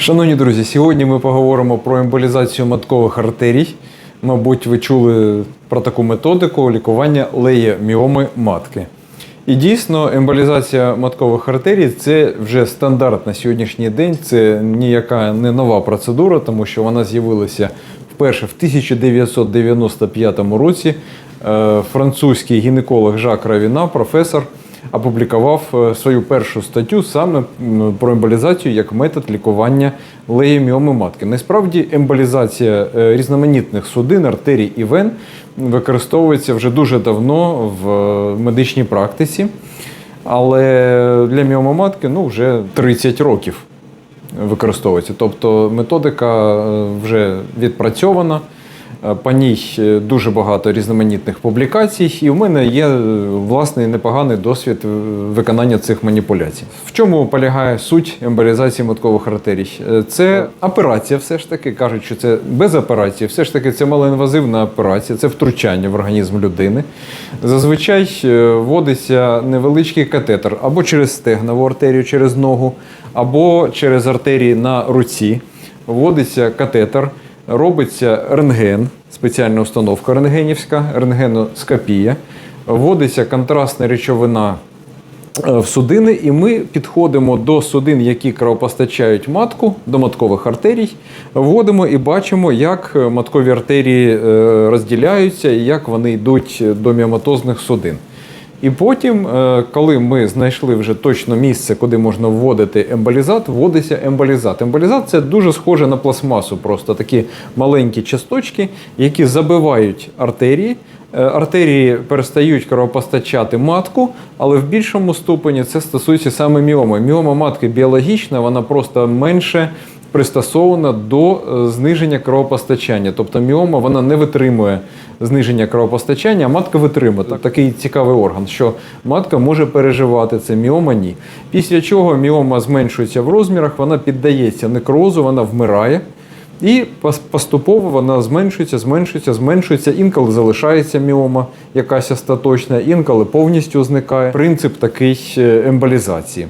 Шановні друзі, сьогодні ми поговоримо про емболізацію маткових артерій. Мабуть, ви чули про таку методику лікування леєміоми матки. І дійсно, емболізація маткових артерій це вже стандарт на сьогоднішній день. Це ніяка не нова процедура, тому що вона з'явилася вперше в 1995 році. Е, Французький гінеколог Жак Равіна, професор, опублікував е, свою першу статтю саме про емболізацію як метод лікування леєміоми матки. Насправді, емболізація е, різноманітних судин, артерій і вен використовується вже дуже давно в е, медичній практиці, але для міомоматки ну, вже 30 років використовується. Тобто методика вже відпрацьована. Е, По ній дуже багато різноманітних публікацій, і в мене є е, власний непоганий досвід е, виконання цих маніпуляцій. В чому полягає суть емболізації маткових артерій? Це операція, все ж таки кажуть, що це без операції, все ж таки це малоінвазивна операція, це втручання в організм людини. Зазвичай вводиться невеличкий катетер або через стегнову артерію, через ногу, або через артерії на руці. Вводиться катетер, робиться рентген, спеціальна установка рентгенівська, рентгеноскопія, вводиться контрастна речовина е, в судини, і ми підходимо до судин, які кровопостачають матку, до маткових артерій, вводимо і бачимо, як е, маткові артерії е, розділяються і як вони йдуть до міоматозних судин. І потім, е, коли ми знайшли вже точно місце, куди можна вводити емболізат, вводиться емболізат. Емболізат це дуже схоже на пластмасу, просто такі маленькі часточки, які забивають артерії. Е, Артерії перестають кровопостачати матку, але в більшому ступені це стосується саме міоми. Міома матки біологічна, вона просто менше пристосована до е, зниження кровопостачання. Тобто міома вона не витримує зниження кровопостачання, а матка витримує. Так, такий цікавий орган, що матка може переживати це, міома ні. Після чого міома зменшується в розмірах, вона піддається некрозу, вона вмирає. І поступово вона зменшується, зменшується, зменшується. Інколи залишається міома якась остаточна, інколи повністю зникає. Принцип такий е, емболізації.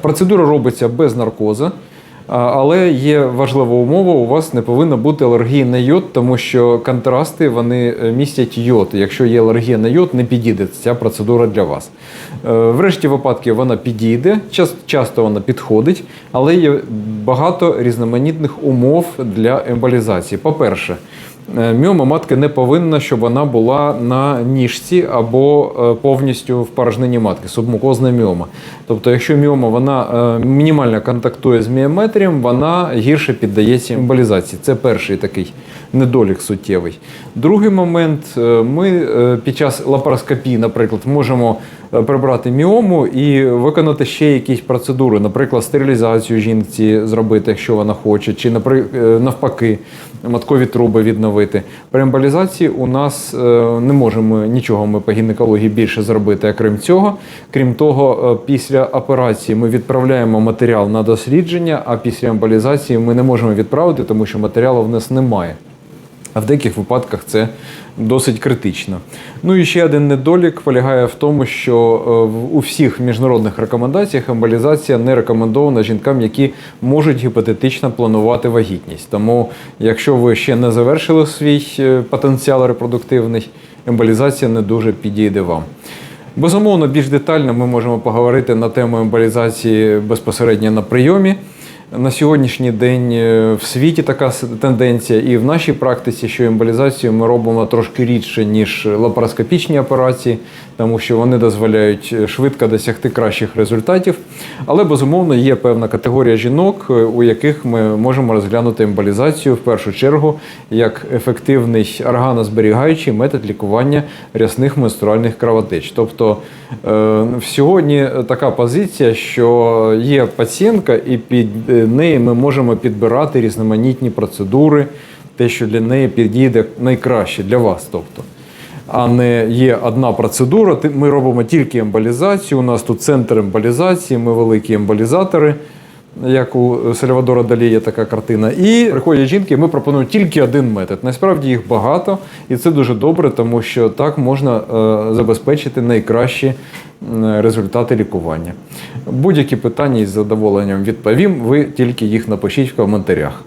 Процедура робиться без наркоза, але є важлива умова: у вас не повинна бути алергії на йод, тому що контрасти вони е, містять йод. Якщо є алергія на йод, не підійде ця процедура для вас. Врешті В решті випадків вона підійде, часто вона підходить, але є багато різноманітних умов для емболізації. По-перше, Е, Міома матки не повинна, щоб вона була на ніжці або е, повністю в порожнині матки, субмукозна міома. Тобто, якщо міома вона е, мінімально контактує з міометрієм, вона гірше піддається емболізації. Це перший такий недолік суттєвий. Другий момент: е, ми е, під час лапароскопії, наприклад, можемо е, прибрати міому і виконати ще якісь процедури, наприклад, стерилізацію жінці зробити, якщо вона хоче, чи е, навпаки, маткові труби відновити. При емболізації у нас е, не можемо нічого ми по гінекології більше зробити, крім цього. Крім того, е, після операції ми відправляємо матеріал на дослідження, а після емболізації ми не можемо відправити, тому що матеріалу в нас немає. А в деяких випадках це досить критично. Ну і ще один недолік полягає в тому, що е, у всіх міжнародних рекомендаціях емболізація не рекомендована жінкам, які можуть гіпотетично планувати вагітність. Тому, якщо ви ще не завершили свій е, потенціал репродуктивний, емболізація не дуже підійде вам. Безумовно, більш детально ми можемо поговорити на тему емболізації безпосередньо на прийомі. На сьогоднішній день е, в світі така тенденція, і в нашій практиці, що емболізацію ми робимо трошки рідше, ніж лапароскопічні операції, тому що вони дозволяють е, швидко досягти кращих результатів. Але безумовно є певна категорія жінок, е, у яких ми можемо розглянути емболізацію в першу чергу як ефективний органозберігаючий метод лікування рясних менструальних кровотеч. Тобто е, сьогодні така позиція, що є пацієнтка, і під неї ми можемо підбирати різноманітні процедури, те, що для неї підійде найкраще для вас. Тобто. А не є одна процедура. Ми робимо тільки емболізацію. У нас тут центр емболізації, ми великі емболізатори. як у Сальвадора Далі є така картина. І приходять жінки, ми пропонуємо тільки один метод. Насправді їх багато, і це дуже добре, тому що так можна е, забезпечити найкращі результати лікування. Будь-які питання із задоволенням відповім. Ви тільки їх напишіть в коментарях.